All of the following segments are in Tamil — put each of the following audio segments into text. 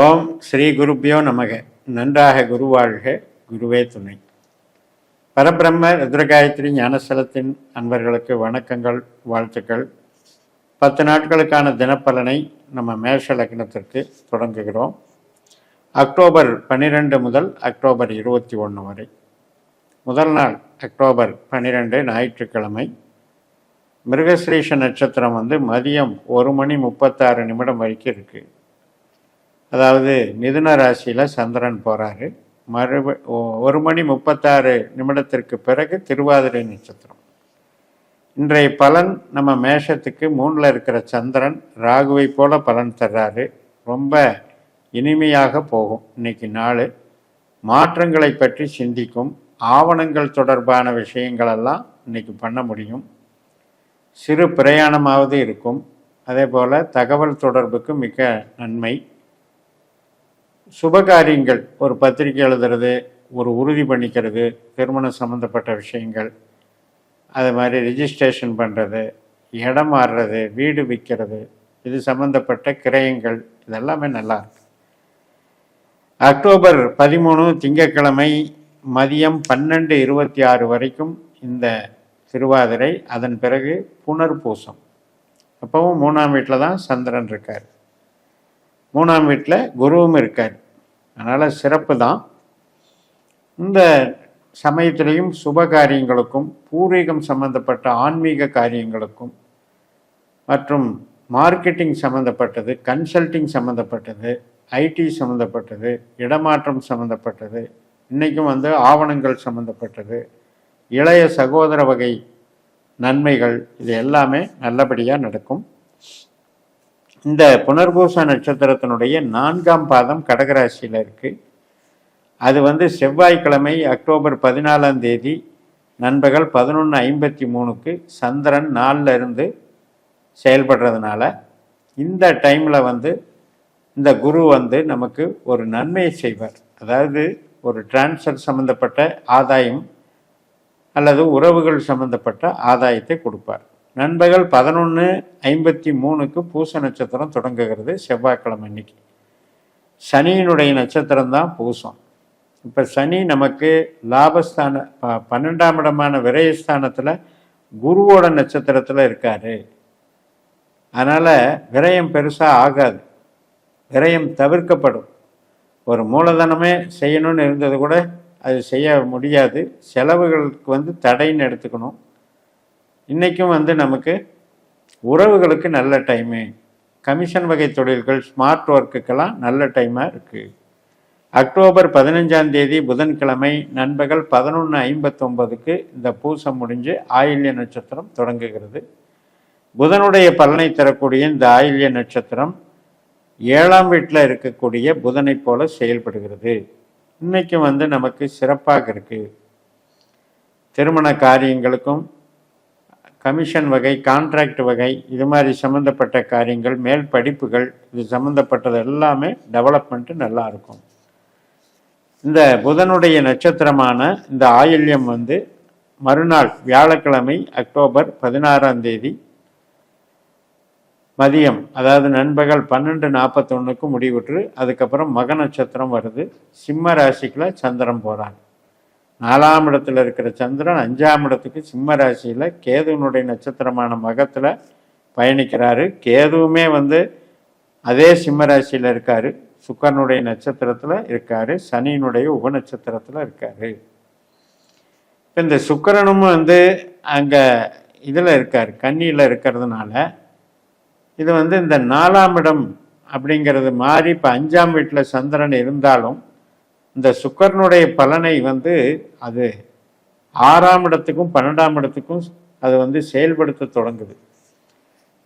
ஓம் ஸ்ரீ குருப்பியோ நமக. நன்றாக குருவாழ்க குருவே துணை. பரபிரம்ம ருத்ரகாயத்ரி ஞானசலத்தின் அன்பர்களுக்கு வணக்கங்கள் வாழ்த்துக்கள். பத்து நாட்களுக்கான தினப்பலனை நம்ம மேஷ லக்னத்திற்கு தொடங்குகிறோம். அக்டோபர் பன்னிரெண்டு முதல் அக்டோபர் இருபத்தி ஒன்று வரை. முதல் நாள் அக்டோபர் பன்னிரெண்டு ஞாயிற்றுக்கிழமை. மிருகஸ்ரீஷ நட்சத்திரம் வந்து மதியம் ஒரு மணி முப்பத்தாறு நிமிடம் வரைக்கும் இருக்குது அதாவது மிதுன ராசியில் சந்திரன் போகிறாரு மறுப ஒரு மணி முப்பத்தாறு நிமிடத்திற்கு பிறகு திருவாதிரை நட்சத்திரம். இன்றைய பலன் நம்ம மேஷத்துக்கு மூணில் இருக்கிற சந்திரன் ராகுவை போல பலன் தர்றாரு. ரொம்ப இனிமையாக போகும் இன்னைக்கு நாள். மாற்றங்களை பற்றி சிந்திக்கும். ஆவணங்கள் தொடர்பான விஷயங்களெல்லாம் இன்னைக்கு பண்ண முடியும். சிறு பிரயாணமாவது இருக்கும். அதே போல் தகவல் தொடர்புக்கு மிக நன்மை. சுபகாரியங்கள் ஒரு பத்திரிக்கை எழுதுறது ஒரு உறுதி பண்ணிக்கிறது திருமணம் சம்மந்தப்பட்ட விஷயங்கள் அது மாதிரி ரிஜிஸ்ட்ரேஷன் பண்ணுறது இடம் மாறுறது வீடு விற்கிறது இது சம்மந்தப்பட்ட கிரயங்கள் இதெல்லாமே நல்லா இருக்கு. அக்டோபர் பதிமூணு திங்கட்கிழமை மதியம் பன்னெண்டு இருபத்தி ஆறு வரைக்கும் இந்த திருவாதிரை அதன் பிறகு புனர்பூசம். அப்பவும் மூணாம் வீட்டில் தான் சந்திரன் இருக்கார். மூணாம் வீட்டில் குருவும் இருக்கார். அதனால் சிறப்பு தான். இந்த சமயத்திலையும் சுப காரியங்களுக்கும் பூர்வீகம் சம்பந்தப்பட்ட ஆன்மீக காரியங்களுக்கும் மற்றும் மார்க்கெட்டிங் சம்மந்தப்பட்டது கன்சல்டிங் சம்மந்தப்பட்டது ஐடி சம்மந்தப்பட்டது இடமாற்றம் சம்மந்தப்பட்டது இன்றைக்கும் வந்து ஆவணங்கள் சம்மந்தப்பட்டது இளைய சகோதர வகை நன்மைகள் இது எல்லாமே நல்லபடியாக நடக்கும். இந்த புனர்பூச நட்சத்திரத்தினுடைய நான்காம் பாதம் கடகராசியில் இருக்குது அது வந்து செவ்வாய்க்கிழமை அக்டோபர் பதினாலாம் தேதி நண்பகல் பதினொன்று ஐம்பத்தி மூணுக்கு சந்திரன் நாளில் இருந்து செயல்படுறதுனால இந்த டைமில் வந்து இந்த குரு வந்து நமக்கு ஒரு நன்மையை செய்வார். அதாவது ஒரு டிரான்ஸ்ஃபர் சம்மந்தப்பட்ட ஆதாயம் அல்லது உறவுகள் சம்பந்தப்பட்ட ஆதாயத்தை கொடுப்பார். நண்பகல் பதினொன்று ஐம்பத்தி மூணுக்கு பூச நட்சத்திரம் தொடங்குகிறது செவ்வாய்க்கிழமை அன்னைக்கு. சனியினுடைய நட்சத்திரம் தான் பூசம். இப்போ சனி நமக்கு லாபஸ்தான ப பன்னெண்டாம் இடமான விரயஸ்தானத்தில் குருவோட நட்சத்திரத்தில் இருக்காரு. அதனால் விரயம் பெருசாக ஆகாது. விரயம் தவிர்க்கப்படும். ஒரு மூலதனமே செய்யணும்னு இருந்தது கூட அது செய்ய முடியாது. செலவுகளுக்கு வந்து தடைன்னு எடுத்துக்கணும். இன்றைக்கும் வந்து நமக்கு உறவுகளுக்கு நல்ல டைமு கமிஷன் வகை தொழில்கள் ஸ்மார்ட் ஒர்க்குக்கெல்லாம் நல்ல டைமாக இருக்குது அக்டோபர் பதினஞ்சாம் தேதி புதன்கிழமை நண்பகல் பதினொன்று ஐம்பத்தொம்பதுக்கு இந்த பூசம் முடிஞ்சு ஆயில்ய நட்சத்திரம் தொடங்குகிறது. புதனுடைய பலனை தரக்கூடிய இந்த ஆயில்ய நட்சத்திரம் ஏழாம் வீட்டில் இருக்கக்கூடிய புதனைப் போல செயல்படுகிறது. இன்றைக்கும் வந்து நமக்கு சிறப்பாக இருக்குது திருமண காரியங்களுக்கும் கமிஷன் வகை கான்ட்ராக்ட் வகை இது மாதிரி சம்மந்தப்பட்ட காரியங்கள் மேல் படிப்புகள் இது சம்மந்தப்பட்டது எல்லாமே டெவலப்மெண்ட்டு நல்லா இருக்கும். இந்த புதனுடைய நட்சத்திரமான இந்த ஆயில்யம் வந்து மறுநாள் வியாழக்கிழமை அக்டோபர் பதினாறாம் தேதி மதியம் அதாவது நண்பகல் பன்னெண்டு நாற்பத்தொன்னுக்கு முடிவுற்று அதுக்கப்புறம் மக நட்சத்திரம் வருது. சிம்ம ராசிக்குள்ள சந்திரம் போகிறாங்க நாலாம் இடத்துல இருக்கிற சந்திரன் அஞ்சாம் இடத்துக்கு சிம்ம ராசியில் கேதுவனுடைய நட்சத்திரமான மகத்தில் பயணிக்கிறாரு. கேதுவுமே வந்து அதே சிம்ம ராசியில் இருக்காரு. சுக்கரனுடைய நட்சத்திரத்தில் இருக்காரு. சனியினுடைய உப நட்சத்திரத்தில் இருக்காரு. இப்போ இந்த சுக்கரனும் வந்து அங்கே இதில் இருக்கார். கன்னியில் இருக்கிறதுனால இது வந்து இந்த நாலாம் இடம் அப்படிங்கிறது மாறி இப்போ அஞ்சாம் வீட்டில் சந்திரன் இருந்தாலும் இந்த சுக்கரனுடைய பலனை வந்து அது ஆறாம் இடத்துக்கும் பன்னெண்டாம் இடத்துக்கும் அது வந்து செயல்படுத்த தொடங்குது.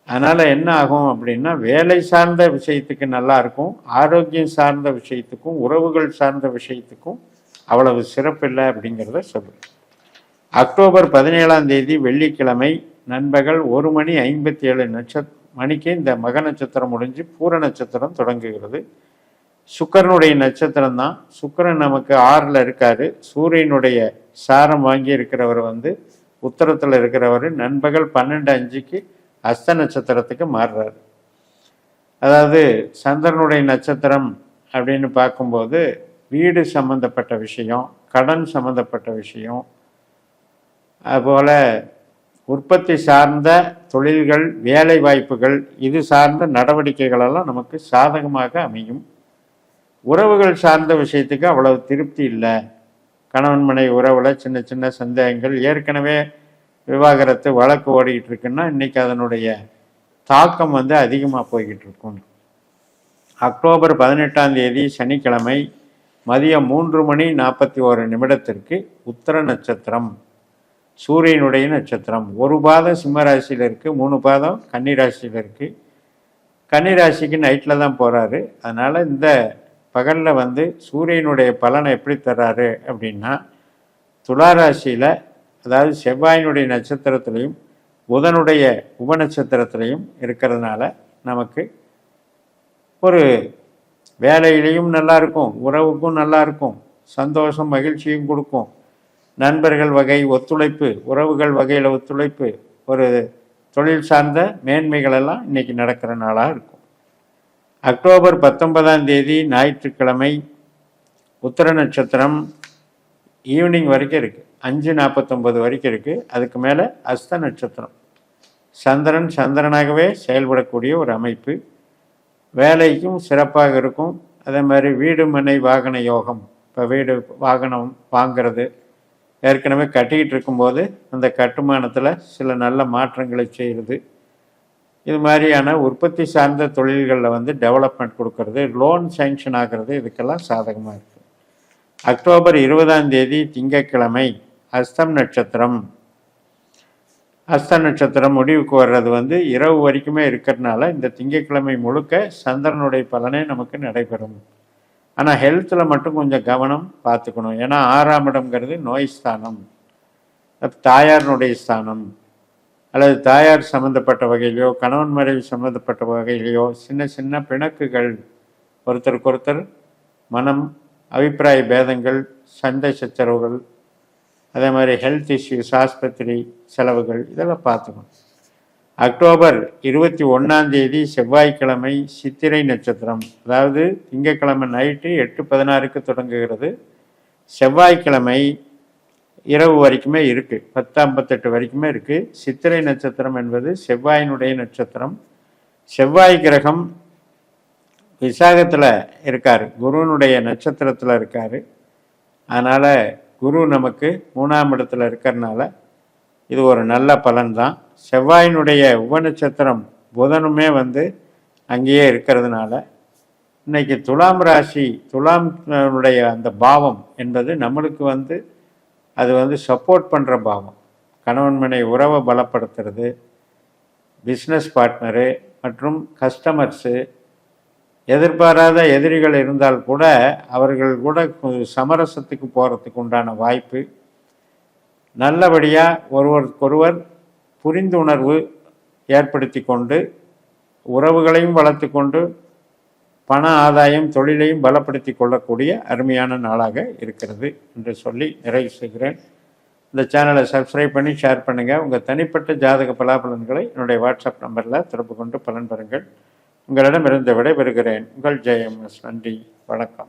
அதனால் என்ன ஆகும் அப்படின்னா வேலை சார்ந்த விஷயத்துக்கு நல்லா இருக்கும் ஆரோக்கியம் சார்ந்த விஷயத்துக்கும் உறவுகள் சார்ந்த விஷயத்துக்கும் அவ்வளவு சிறப்பில்லை அப்படிங்கிறத சொல்லுது அக்டோபர் பதினேழாம் தேதி வெள்ளிக்கிழமை நண்பகல் ஒரு மணி ஐம்பத்தி ஏழு நட்சத் மணிக்கு இந்த மக நட்சத்திரம் முடிஞ்சு பூர நட்சத்திரம் தொடங்குகிறது. சுக்கரனுடைய நட்சத்திரம் தான் சுக்கரன் நமக்கு ஆறில் இருக்காரு. சூரியனுடைய சாரம் வாங்கி இருக்கிறவர் வந்து உத்தரத்தில் இருக்கிறவர். நண்பகல் பன்னெண்டு அஞ்சுக்கு அஸ்த நட்சத்திரத்துக்கு மாறுறாரு. அதாவது சந்திரனுடைய நட்சத்திரம் அப்படின்னு பார்க்கும்போது வீடு சம்மந்தப்பட்ட விஷயம் கடன் சம்மந்தப்பட்ட விஷயம் அதுபோல் உற்பத்தி சார்ந்த தொழில்கள் வேலை வாய்ப்புகள் இது சார்ந்த நடவடிக்கைகளெல்லாம் நமக்கு சாதகமாக அமையும். உறவுகள் சார்ந்த விஷயத்துக்கு அவ்வளவு திருப்தி இல்லை. கணவன் மனை உறவில் சின்ன சின்ன சந்தேகங்கள். ஏற்கனவே விவாகரத்து வழக்கு ஓடிக்கிட்டு இருக்குன்னா இன்னைக்கு அதனுடைய தாக்கம் வந்து அதிகமாக போய்கிட்டு இருக்கும். அக்டோபர் பதினெட்டாம் தேதி சனிக்கிழமை மதியம் மூன்று மணி நாற்பத்தி ஒரு நிமிடத்திற்கு உத்தர நட்சத்திரம் சூரியனுடைய நட்சத்திரம். ஒரு பாதம் சிம்மராசியில் இருக்குது மூணு பாதம் கன்னிராசியில் இருக்குது கன்னிராசிக்கு நைட்டில் தான் போகிறாரு அதனால் இந்த பகலில் வந்து சூரியனுடைய பலனை எப்படி தர்றாரு அப்படின்னா துளாராசியில் அதாவது செவ்வாயினுடைய நட்சத்திரத்திலையும் புதனுடைய உபநட்சத்திரத்திலையும் இருக்கிறதுனால நமக்கு ஒரு வேலையிலையும் நல்லா இருக்கும் உறவுக்கும் நல்லாயிருக்கும் சந்தோஷம் மகிழ்ச்சியும் கொடுக்கும். நண்பர்கள் வகை ஒத்துழைப்பு உறவுகள் வகையில் ஒத்துழைப்பு ஒரு தொழில் சார்ந்த மேன்மைகளெல்லாம் இன்றைக்கி இன்னைக்கு நடக்கிற நாளாக இருக்கும். அக்டோபர் பத்தொன்பதாம் தேதி ஞாயிற்றுக்கிழமை உத்தர நட்சத்திரம் ஈவினிங் வரைக்கும் இருக்குது அஞ்சு நாற்பத்தொம்பது வரைக்கும் இருக்குது அதுக்கு மேலே அஸ்த நட்சத்திரம். சந்திரன் சந்திரனாகவே செயல்படக்கூடிய ஒரு அமைப்பு. வேலைக்கும் சிறப்பாக இருக்கும். அதே மாதிரி வீடு மனை வாகன யோகம். இப்போ வீடு வாகனம் வாங்கிறது. ஏற்கனவே கட்டிக்கிட்டு இருக்கும்போது அந்த கட்டுமானத்தில் சில நல்ல மாற்றங்களை செய்கிறது இது மாதிரியான உற்பத்தி சார்ந்த தொழில்களில் வந்து டெவலப்மெண்ட் கொடுக்கறது லோன் சேங்ஷன் ஆகிறது இதுக்கெல்லாம் சாதகமாக இருக்குது அக்டோபர் இருபதாம் தேதி திங்கட்கிழமை அஸ்தம் நட்சத்திரம். அஸ்த நட்சத்திரம் முடிவுக்கு வர்றது வந்து இரவு வரைக்குமே இருக்கிறதுனால இந்த திங்கட்கிழமை முழுக்க சந்திரனுடைய பலனே நமக்கு நடைபெறும். ஆனால் ஹெல்த்தில் மட்டும் கொஞ்சம் கவனம் பார்த்துக்கணும். ஏன்னா ஆறாம் இடம்ங்கிறது நோய் ஸ்தானம். தாயாரனுடைய ஸ்தானம். அல்லது தாயார் சம்மந்தப்பட்ட வகையிலையோ கணவன் மனைவி சம்மந்தப்பட்ட வகையிலையோ சின்ன சின்ன பிணக்குகள். ஒருத்தருக்கு ஒருத்தர் மனம் அபிப்பிராய பேதங்கள் சண்டை சச்சரவுகள் அதே மாதிரி ஹெல்த் இஷ்யூஸ் ஆஸ்பத்திரி செலவுகள் இதெல்லாம் பார்த்துக்கணும். அக்டோபர் இருபத்தி ஒன்றாம் தேதி செவ்வாய்க்கிழமை சித்திரை நட்சத்திரம். அதாவது திங்கட்கிழமை நைட்டு எட்டு பதினாறுக்கு தொடங்குகிறது. செவ்வாய்க்கிழமை இரவு வரைக்குமே இருக்குது பத்து ஐம்பத்தெட்டு வரைக்குமே இருக்குது சித்திரை நட்சத்திரம் என்பது செவ்வாயினுடைய நட்சத்திரம். செவ்வாய் கிரகம் விசாகத்தில் இருக்கார். குருனுடைய நட்சத்திரத்தில் இருக்கார். அதனால் குரு நமக்கு மூணாம் இடத்துல இருக்கிறனால இது ஒரு நல்ல பலன்தான். செவ்வாயினுடைய உபநட்சத்திரம் புதனுமே வந்து அங்கேயே இருக்கிறதுனால இன்னைக்கு துலாம் ராசி துலாம்னுடைய அந்த பாவம் என்பது நம்மளுக்கு வந்து அது வந்து சப்போர்ட் பண்ணுற பாவம். கணவன் மனை உறவை பலப்படுத்துறது பிஸ்னஸ் பார்ட்னரு மற்றும் கஸ்டமர்ஸு எதிர்பாராத எதிரிகள் இருந்தால் கூட அவர்கள் கூட சமரசத்துக்கு போகிறதுக்கு உண்டான வாய்ப்பு. நல்லபடியாக ஒருவருக்கொருவர் புரிந்துணர்வு ஏற்படுத்தி கொண்டு உறவுகளையும் வளர்த்து கொண்டு பண ஆதாயம் தொழிலையும் பலப்படுத்தி கொள்ளக்கூடிய அருமையான நாளாக இருக்கிறது என்று சொல்லி நிறைவு செய்கிறேன். இந்த சேனலை சப்ஸ்கிரைப் பண்ணி ஷேர் பண்ணுங்கள் உங்கள் தனிப்பட்ட ஜாதக பலாபலன்களை என்னுடைய வாட்ஸ்அப் நம்பரில் தொடர்பு கொண்டு பலன் பெறுங்கள். உங்களிடமிருந்து விடைபெறுகிறேன். உங்கள் ஜெயம் எஸ். நன்றி. வணக்கம்.